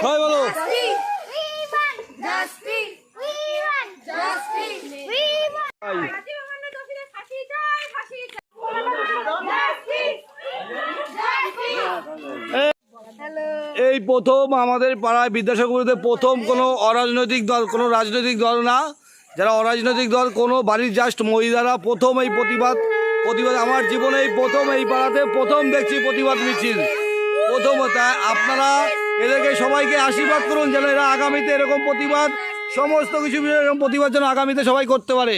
সবাই বলো। এই প্রথম আমাদের পাড়ায় বিদ্যাসাগরীতে প্রথম কোনো অরাজনৈতিক দল কোনো রাজনৈতিক দল না। যারা অরাজনৈতিক দল কোনো বাড়ির জাস্ট মহিলারা প্রথম এই প্রতিবাদ প্রতিবাদ আমার জীবনে এই প্রথম এই পাড়াতে প্রথম দেখছি প্রতিবাদ মিছিল। প্রথম আপনারা এদেরকে সবাইকে আশীর্বাদ করুন যেন এরা আগামীতে এরকম প্রতিবাদ, সমস্ত কিছু এরকম প্রতিবাদ যেন আগামীতে সবাই করতে পারে।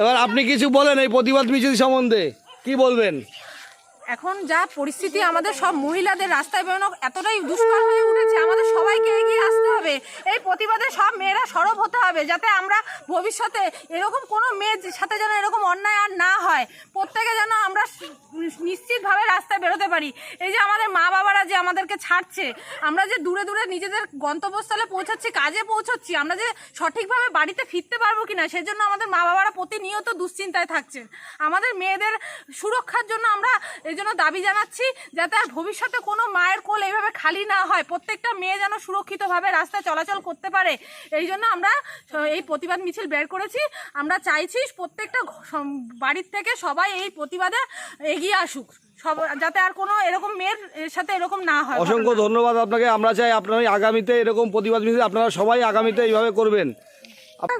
এবার আপনি কিছু বলেন এই প্রতিবাদ মিছিল সম্বন্ধে। কি বলবেন? এখন যা পরিস্থিতি, আমাদের সব মহিলাদের রাস্তায় বেরোনো এতটাই দুষ্কর হয়ে উঠেছে, আমাদের সবাইকে এগিয়ে আসতে হবে। প্রতিবাদে সব মেয়েরা সরব হতে হবে, যাতে আমরা ভবিষ্যতে এরকম কোনো মেয়ের সাথে যেন এরকম অন্যায় আর না হয়। প্রত্যেকে যেন আমরা নিশ্চিতভাবে রাস্তায় বেরোতে পারি। এই যে আমাদের মা বাবারা যে আমাদেরকে ছাড়ছে, আমরা যে দূরে দূরে নিজেদের গন্তব্যস্থলে পৌঁছাচ্ছি, কাজে পৌঁছচ্ছি, আমরা যে সঠিকভাবে বাড়িতে ফিরতে পারব কিনা, সেজন্য আমাদের মা বাবারা প্রতিনিয়ত দুশ্চিন্তায় থাকছেন। আমাদের মেয়েদের সুরক্ষার জন্য আমরা এই জন্য দাবি জানাচ্ছি, যাতে আর ভবিষ্যতে কোনো মায়ের কোল এইভাবে খালি না হয়। প্রত্যেকটা মেয়ে যেন সুরক্ষিতভাবে রাস্তায় চলাচল করতে পারে। এই জন্য আমরা এই প্রতিবাদ মিছিল বের করেছি। আমরা চাইছি প্রত্যেকটা বাড়ির থেকে সবাই এই প্রতিবাদে এগিয়ে আসুক। সব যাতে আর কোনো এরকম মেয়ের সাথে এরকম না হয় অসংখ্য ধন্যবাদ আপনাকে। আমরা চাই আপনারা আগামীতে এরকম প্রতিবাদ মিছিল আপনারা সবাই আগামীতে এইভাবে করবেন।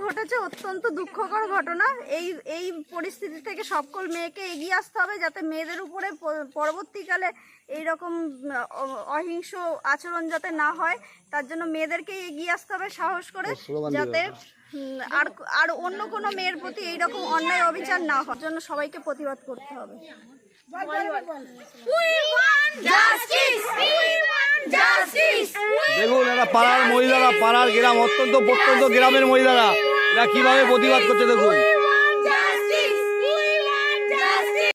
ঘটেছে অত্যন্ত দুঃখকর ঘটনা। এই এই পরিস্থিতি থেকে সকল মেয়েকে এগিয়ে আসতে হবে যাতে মেয়েদের উপরে পরবর্তীকালে এই রকম অহিংস আচরণ যাতে না হয় তার জন্য মেয়েদেরকে এগিয়ে আসতে হবে সাহস করে যাতে আর আর অন্য কোনো মেয়ের প্রতি এই রকম অন্যায় অবিচার না হয় জন্য সবাইকে প্রতিবাদ করতে হবে। দেখুন এরা পাড়ার মহিলারা, পাড়ার গ্রাম, অত্যন্ত প্রত্যন্ত গ্রামের মহিলারা। এরা কীভাবে প্রতিবাদ করছে দেখুন।